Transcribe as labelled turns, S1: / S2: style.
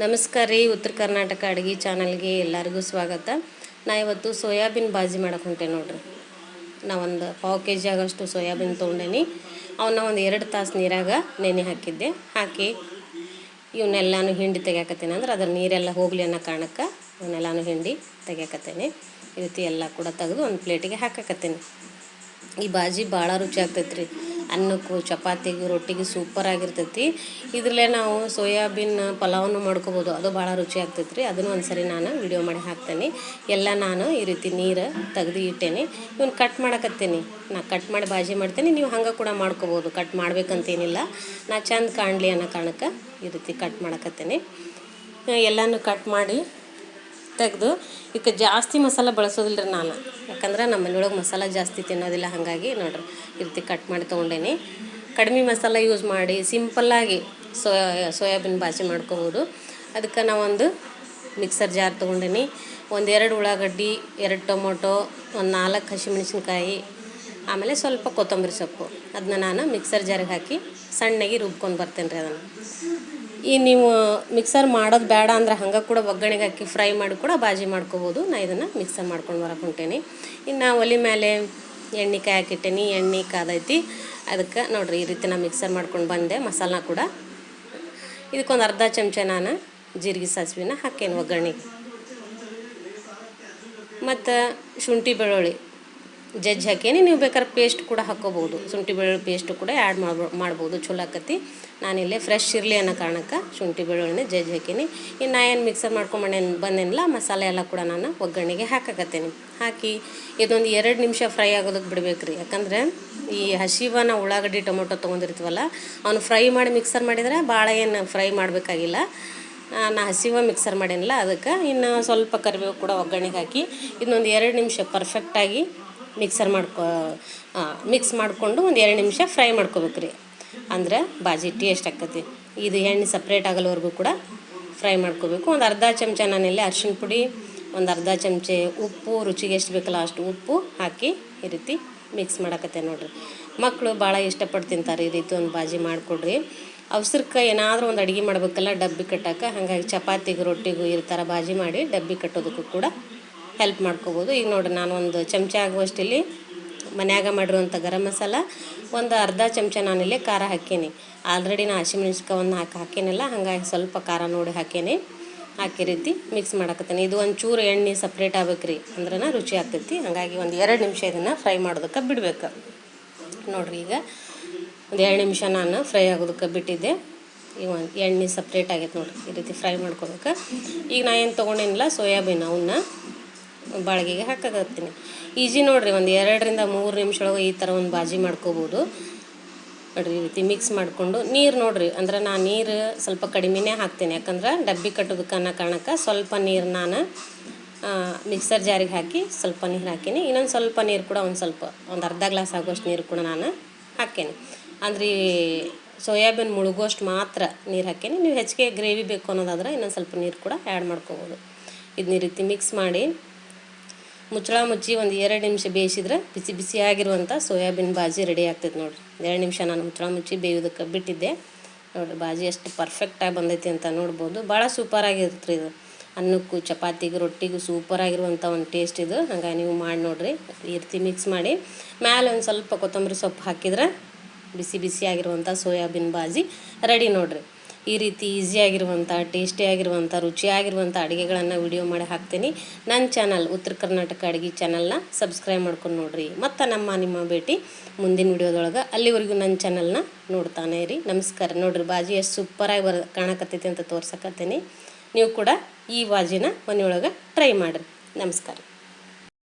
S1: ನಮಸ್ಕಾರ ರೀ, ಉತ್ತರ ಕರ್ನಾಟಕ ಅಡುಗೆ ಚಾನಲ್ಗೆ ಎಲ್ಲರಿಗೂ ಸ್ವಾಗತ. ನಾ ಇವತ್ತು ಸೋಯಾಬೀನ್ ಬಾಜಿ ಮಾಡಕ್ಕೆ ಹೊಂಟೆ ನೋಡ್ರಿ. ಒಂದು ಪಾವು ಕೆ ಜಿ ಆಗೋಷ್ಟು ಸೋಯಾಬೀನ್ ತೊಗೊಂಡೇನಿ. ಅವನ್ನ ಒಂದು ಎರಡು ತಾಸು ನೀರಾಗ ನೆನೆ ಹಾಕಿದ್ದೆ. ಹಾಕಿ ಇವನ್ನೆಲ್ಲಾನು ಹಿಂಡಿ ತೆಗ್ಯಾಕತ್ತೇನೆ ಅಂದ್ರೆ ಅದ್ರ ನೀರೆಲ್ಲ ಹೋಗಲಿ ಅನ್ನೋ ಕಾರಣಕ್ಕೆ ಇವನ್ನೆಲ್ಲಾನು ಹಿಂಡಿ ತೆಗ್ಯಾಕತ್ತೇನೆ. ರೀತಿ ಎಲ್ಲ ಕೂಡ ತೆಗೆದು ಒಂದು ಪ್ಲೇಟಿಗೆ ಹಾಕಾಕತ್ತೇನೆ. ಈ ಬಾಜಿ ಭಾಳ ರುಚಿ ಆಗ್ತೈತೆ ರೀ ಅನ್ನಕ್ಕೂ, ಚಪಾತಿಗೂ, ರೊಟ್ಟಿಗೆ ಸೂಪರ್ ಆಗಿರ್ತೈತಿ. ಇದ್ರಲ್ಲೇ ನಾವು ಸೋಯಾಬೀನ್ ಪಲಾವನ್ನು ಮಾಡ್ಕೋಬೋದು. ಅದು ಭಾಳ ರುಚಿ ಆಗ್ತೈತೆ ರೀ ಅದನ್ನು ಒಂದ್ಸರಿ ನಾನು ವಿಡಿಯೋ ಮಾಡಿ ಹಾಕ್ತೇನೆ. ಎಲ್ಲ ನಾನು ಈ ರೀತಿ ನೀರು ತೆಗೆದು ಇಟ್ಟೇನೆ. ಇವನ್ನ ಕಟ್ ಮಾಡಕತ್ತೇನೆ. ನಾ ಕಟ್ ಮಾಡಿ ಬಾಜಿ ಮಾಡ್ತೇನೆ. ನೀವು ಹಂಗೆ ಕೂಡ ಮಾಡ್ಕೋಬೋದು. ಕಟ್ ಮಾಡ್ಬೇಕಂತೇನಿಲ್ಲ. ನಾ ಚಂದ ಕಾಣಲಿ ಅನ್ನೋ ಕಾರಣಕ್ಕೆ ಈ ರೀತಿ ಕಟ್ ಮಾಡಕತ್ತೇನೆ. ಎಲ್ಲನೂ ಕಟ್ ಮಾಡಿ ತೆಗೆದು, ಈಗ ಜಾಸ್ತಿ ಮಸಾಲೆ ಬಳಸೋದಿಲ್ಲ ರೀ ನಾನು. ಯಾಕಂದ್ರೆ ನಮ್ಮ ಮನೆಯೊಳಗೆ ಮಸಾಲ ಜಾಸ್ತಿ ತಿನ್ನೋದಿಲ್ಲ, ಹಾಗಾಗಿ ನೋಡ್ರಿ ಈ ರೀತಿ ಕಟ್ ಮಾಡಿ ತೊಗೊಂಡೇನಿ. ಕಡಿಮೆ ಮಸಾಲ ಯೂಸ್ ಮಾಡಿ ಸಿಂಪಲ್ಲಾಗಿ ಸೋಯಾ ಸೋಯಾಬೀನ್ ಬಾಜಿ ಮಾಡ್ಕೋಬೋದು. ಅದಕ್ಕೆ ನಾವೊಂದು ಮಿಕ್ಸರ್ ಜಾರ್ ತೊಗೊಂಡೇನಿ. ಒಂದೆರಡು ಉಳ್ಳಾಗಡ್ಡಿ, ಎರಡು ಟೊಮೊಟೊ, ಒಂದು ನಾಲ್ಕು ಹಸಿಮೆಣಸಿನ್ಕಾಯಿ, ಆಮೇಲೆ ಸ್ವಲ್ಪ ಕೊತ್ತಂಬರಿ ಸೊಪ್ಪು. ಅದನ್ನ ನಾನು ಮಿಕ್ಸರ್ ಜಾರಿಗೆ ಹಾಕಿ ಸಣ್ಣಗೆ ರುಬ್ಕೊಂಡು ಬರ್ತೇನೆ ರೀ ಅದನ್ನು. ಈ ನೀವು ಮಿಕ್ಸರ್ ಮಾಡೋದು ಬೇಡ ಅಂದ್ರೆ ಹಂಗೆ ಕೂಡ ಒಗ್ಗರಣೆಗೆ ಹಾಕಿ ಫ್ರೈ ಮಾಡಿ ಕೂಡ ಬಾಜಿ ಮಾಡ್ಕೋಬೋದು. ನಾ ಇದನ್ನು ಮಿಕ್ಸರ್ ಮಾಡ್ಕೊಂಡು ಬರಕ್ಕೆ ಹೊಂಟೇನಿ. ಇನ್ನು ಒಲೆ ಮೇಲೆ ಎಣ್ಣೆ ಕಾಯಿ ಎಣ್ಣೆ ಕಾದೈತಿ ಅದಕ್ಕೆ ನೋಡಿರಿ ಈ ರೀತಿ ನಾ ಮಿಕ್ಸರ್ ಮಾಡ್ಕೊಂಡು ಬಂದೆ. ಮಸಾಲ ಕೂಡ. ಇದಕ್ಕೊಂದು ಅರ್ಧ ಚಮಚ ನಾನು ಜೀರಿಗೆ ಸಾಸಿವೆನ ಹಾಕೇನಿ ಒಗ್ಗರಣೆಗೆ. ಮತ್ತು ಶುಂಠಿ ಬೆಳ್ಳುಳ್ಳಿ. ಜಜ್ಜಿ ಹಾಕೇನಿ. ನೀವು ಬೇಕಾದ್ರೆ ಪೇಸ್ಟ್ ಕೂಡ ಹಾಕ್ಕೋಬೋದು ಶುಂಠಿ ಬೆಳ್ಳುಳ್ಳಿ ಪೇಸ್ಟ್ ಕೂಡ ಆ್ಯಡ್ ಮಾಡ್ಬೋ, ಮಾಡ್ಬೋದು. ಚಲೋ ಆಕತಿ. ನಾನಿಲ್ಲೇ ಫ್ರೆಶ್ ಇರಲಿ ಅನ್ನೋ ಕಾರಣಕ್ಕೆ ಶುಂಠಿ ಬೆಳ್ಳುಳ್ಳಿನ ಜಜ್ಜಿ ಹಾಕೀನಿ. ಇನ್ನು ನಾ ಏನು ಮಿಕ್ಸರ್ ಮಾಡ್ಕೊಂಬಂಡೆ ಬಂದೇನಿಲ್ಲ, ಮಸಾಲೆ ಎಲ್ಲ ಕೂಡ ನಾನು ಒಗ್ಗರಣೆಗೆ ಹಾಕಾಕತ್ತೇನೆ. ಹಾಕಿ ಇದೊಂದು ಎರಡು ನಿಮಿಷ ಫ್ರೈ ಆಗೋದಕ್ಕೆ ಬಿಡಬೇಕು ರೀ ಯಾಕಂದರೆ ಈ ಹಸಿವನ ಉಳ್ಳಾಗಡ್ಡಿ ಟೊಮೊಟೊ ತೊಗೊಂಡಿರ್ತೀವಲ್ಲ, ಅವನು ಫ್ರೈ ಮಾಡಿ ಮಿಕ್ಸರ್ ಮಾಡಿದರೆ ಭಾಳ ಏನು ಫ್ರೈ ಮಾಡಬೇಕಾಗಿಲ್ಲ. ನಾ ಹಸಿವ ಮಿಕ್ಸರ್ ಮಾಡೇನಿಲ್ಲ ಅದಕ್ಕೆ ಇನ್ನು ಸ್ವಲ್ಪ ಕರಿಬೇವು ಕೂಡ ಒಗ್ಗರಣೆಗೆ ಹಾಕಿ, ಇನ್ನೊಂದು ಎರಡು ನಿಮಿಷ ಪರ್ಫೆಕ್ಟಾಗಿ ಮಿಕ್ಸರ್ ಮಾಡ್ಕೊ ಮಿಕ್ಸ್ ಮಾಡಿಕೊಂಡು ಒಂದು ಎರಡು ನಿಮಿಷ ಫ್ರೈ ಮಾಡ್ಕೋಬೇಕು ರೀ ಅಂದ್ರೆ ಬಾಜಿ ಟೇಸ್ಟ್ ಆಕತಿ? ಇದು ಎಣ್ಣೆ ಸಪ್ರೇಟ್ ಆಗಲ್ವರೆಗೂ ಕೂಡ ಫ್ರೈ ಮಾಡ್ಕೋಬೇಕು. ಒಂದು ಅರ್ಧ ಚಮಚ ನಾನಿಲ್ಲಿ ಅರ್ಶಿಣ ಪುಡಿ, ಒಂದು ಅರ್ಧ ಚಮಚೆ ಉಪ್ಪು, ರುಚಿಗೆ ಎಷ್ಟು ಬೇಕಲ್ಲ ಅಷ್ಟು ಉಪ್ಪು ಹಾಕಿ ಈ ರೀತಿ ಮಿಕ್ಸ್ ಮಾಡಕತ್ತೆ ನೋಡ್ರಿ. ಮಕ್ಕಳು ಭಾಳ ಇಷ್ಟಪಟ್ಟು ತಿಂತಾರೆ ಈ ರೀತಿ ಒಂದು ಬಾಜಿ ಮಾಡಿಕೊಡ್ರಿ. ಅವಸರಕ್ಕೆ ಏನಾದರೂ ಒಂದು ಅಡುಗೆ ಮಾಡಬೇಕಲ್ಲ, ಡಬ್ಬಿ ಕಟ್ಟಕ್ಕೆ ಹಾಗಾಗಿ ಚಪಾತಿಗೆ, ರೊಟ್ಟಿಗೂ ಈ ಥರ ಬಾಜಿ ಮಾಡಿ ಡಬ್ಬಿ ಕಟ್ಟೋದಕ್ಕೂ ಕೂಡ ಹೆಲ್ಪ್ ಮಾಡ್ಕೋಬೋದು. ಈಗ ನೋಡಿ, ನಾನು ಒಂದು ಚಮಚ ಆಗುವಷ್ಟಿಲ್ಲಿ ಮನ್ಯಾಗ ಮಾಡಿರುವಂಥ ಗರಂ ಮಸಾಲ, ಒಂದು ಅರ್ಧ ಚಮಚ ನಾನಿಲ್ಲಿ ಖಾರ ಹಾಕೀನಿ. ಆಲ್ರೆಡಿ ನಾನು ಹಸಿಮೆಣ್ಸಿನ್ಕಾಯಿ ಒಂದು ಹಾಕಿ ಹಾಕೇನಲ್ಲ, ಹಾಗಾಗಿ ಸ್ವಲ್ಪ ಖಾರ ನೋಡಿ ಹಾಕೇನಿ. ಹಾಕಿ ರೀತಿ ಮಿಕ್ಸ್ ಮಾಡಕತ್ತೀನಿ. ಇದು ಒಂದು ಚೂರು ಎಣ್ಣೆ ಸಪ್ರೇಟ್ ಆಗ್ಬೇಕು ರೀ ಅಂದ್ರೆ ರುಚಿ ಆಗ್ತೈತಿ. ಹಾಗಾಗಿ ಒಂದು ಎರಡು ನಿಮಿಷ ಇದನ್ನು ಫ್ರೈ ಮಾಡೋದಕ್ಕೆ ಬಿಡ್ಬೇಕು. ನೋಡಿರಿ ಈಗ ಒಂದು ಎರಡು ನಿಮಿಷ ನಾನು ಫ್ರೈ ಆಗೋದಕ್ಕೆ ಬಿಟ್ಟಿದ್ದೆ. ಈಗ ಒಂದು ಎಣ್ಣೆ ಸಪ್ರೇಟ್ ಆಗೈತೆ ನೋಡಿರಿ. ಈ ರೀತಿ ಫ್ರೈ ಮಾಡ್ಕೊಬೇಕು. ಈಗ ನಾ ಏನು ತೊಗೊಂಡೇನಿಲ್ಲ, ಸೋಯಾಬೀನ್, ಅವನ್ನ ಬಾಳಿಗೆಗೆ ಹಾಕಕತ್ತೀನಿ ಈಜಿ ನೋಡಿರಿ ಒಂದು ಎರಡರಿಂದ ಮೂರು ನಿಮಿಷೊಳಗೆ ಈ ಥರ ಒಂದು ಬಾಜಿ ಮಾಡ್ಕೋಬೋದು. ನೋಡಿರಿ ಈ ರೀತಿ ಮಿಕ್ಸ್ ಮಾಡಿಕೊಂಡು ನೀರು ನೋಡಿರಿ ಅಂದ್ರೆ ನಾನು ನೀರು ಸ್ವಲ್ಪ ಕಡಿಮೆನೇ ಹಾಕ್ತೀನಿ. ಯಾಕಂದ್ರೆ ಡಬ್ಬಿ ಕಟ್ಟೋದಕ್ಕೆ ಅನ್ನೋ ಕಾರಣಕ್ಕೆ ಸ್ವಲ್ಪ ನೀರು ನಾನು ಮಿಕ್ಸರ್ ಜಾರಿಗೆ ಹಾಕಿ ಸ್ವಲ್ಪ ನೀರು ಹಾಕೀನಿ. ಇನ್ನೊಂದು ಸ್ವಲ್ಪ ನೀರು ಕೂಡ ಒಂದು ಸ್ವಲ್ಪ, ಒಂದು ಅರ್ಧ ಗ್ಲಾಸ್ ಆಗೋಷ್ಟು ನೀರು ಕೂಡ ನಾನು ಹಾಕೇನಿ. ಅಂದ್ರೆ ಈ ಸೋಯಾಬೀನ್ ಮುಳುಗೋಷ್ಟು ಮಾತ್ರ ನೀರು ಹಾಕೀನಿ. ನೀವು ಹೆಚ್ಚಿಗೆ ಗ್ರೇವಿ ಬೇಕು ಅನ್ನೋದಾದ್ರೆ ಇನ್ನೊಂದು ಸ್ವಲ್ಪ ನೀರು ಕೂಡ ಆ್ಯಡ್ ಮಾಡ್ಕೋಬೋದು. ಇದನ್ನ ರೀತಿ ಮಿಕ್ಸ್ ಮಾಡಿ ಮುಚ್ಚಳ ಮುಚ್ಚಿ ಒಂದು ಎರಡು ನಿಮಿಷ ಬೇಯಿಸಿದ್ರೆ ಬಿಸಿ ಬಿಸಿಯಾಗಿರುವಂಥ ಸೋಯಾಬೀನ್ ಬಾಜಿ ರೆಡಿ ಆಗ್ತೈತೆ ನೋಡಿರಿ. ಎರಡು ನಿಮಿಷ ನಾನು ಮುಚ್ಚಳ ಮುಚ್ಚಿ ಬೇಯೋದಕ್ಕೆ ಬಿಟ್ಟಿದ್ದೆ. ನೋಡಿರಿ, ಬಾಜಿ ಎಷ್ಟು ಪರ್ಫೆಕ್ಟಾಗಿ ಬಂದೈತಿ ಅಂತ ನೋಡ್ಬೋದು. ಭಾಳ ಸೂಪರಾಗಿರುತ್ತೆ ರೀ ಇದು. ಅನ್ನಕ್ಕೂ, ಚಪಾತಿಗೂ, ರೊಟ್ಟಿಗೂ ಸೂಪರಾಗಿರುವಂಥ ಒಂದು ಟೇಸ್ಟ್ ಇದು. ಹಂಗಾಗಿ ನೀವು ಮಾಡಿ ನೋಡಿರಿ. ಇರ್ತಿ ರೀತಿ ಮಿಕ್ಸ್ ಮಾಡಿ. ಮ್ಯಾಲೆ ಒಂದು ಸ್ವಲ್ಪ ಕೊತ್ತಂಬರಿ ಸೊಪ್ಪು ಹಾಕಿದ್ರೆ ಬಿಸಿ ಬಿಸಿ ಆಗಿರುವಂಥ ಸೋಯಾಬೀನ್ ಬಾಜಿ ರೆಡಿ ನೋಡಿರಿ. ಈ ರೀತಿ ಈಸಿಯಾಗಿರುವಂಥ ಟೇಸ್ಟಿಯಾಗಿರುವಂಥ ರುಚಿಯಾಗಿರುವಂಥ ಅಡುಗೆಗಳನ್ನು ವಿಡಿಯೋ ಮಾಡಿ ಹಾಕ್ತೀನಿ. ನನ್ನ ಚಾನಲ್ ಉತ್ತರ ಕರ್ನಾಟಕ ಅಡುಗೆ ಚಾನಲ್ನ ಸಬ್ಸ್ಕ್ರೈಬ್ ಮಾಡ್ಕೊಂಡು ನೋಡಿರಿ. ಮತ್ತು ನಮ್ಮ ನಿಮ್ಮ ಭೇಟಿ ಮುಂದಿನ ವಿಡಿಯೋದೊಳಗೆ ಅಲ್ಲಿವರೆಗೂ ನನ್ನ ಚಾನಲ್ನ ನೋಡ್ತಾನೆ ರೀ ನಮಸ್ಕಾರ. ನೋಡಿರಿ, ಬಾಜಿ ಎಷ್ಟು ಸೂಪರಾಗಿ ಬರ ಕಾಣಕತ್ತೈತಿ ಅಂತ ತೋರ್ಸಕತ್ತೀನಿ. ನೀವು ಕೂಡ ಈ ಬಾಜಿನ ಮನೆಯೊಳಗೆ ಟ್ರೈ ಮಾಡಿರಿ. ನಮಸ್ಕಾರ.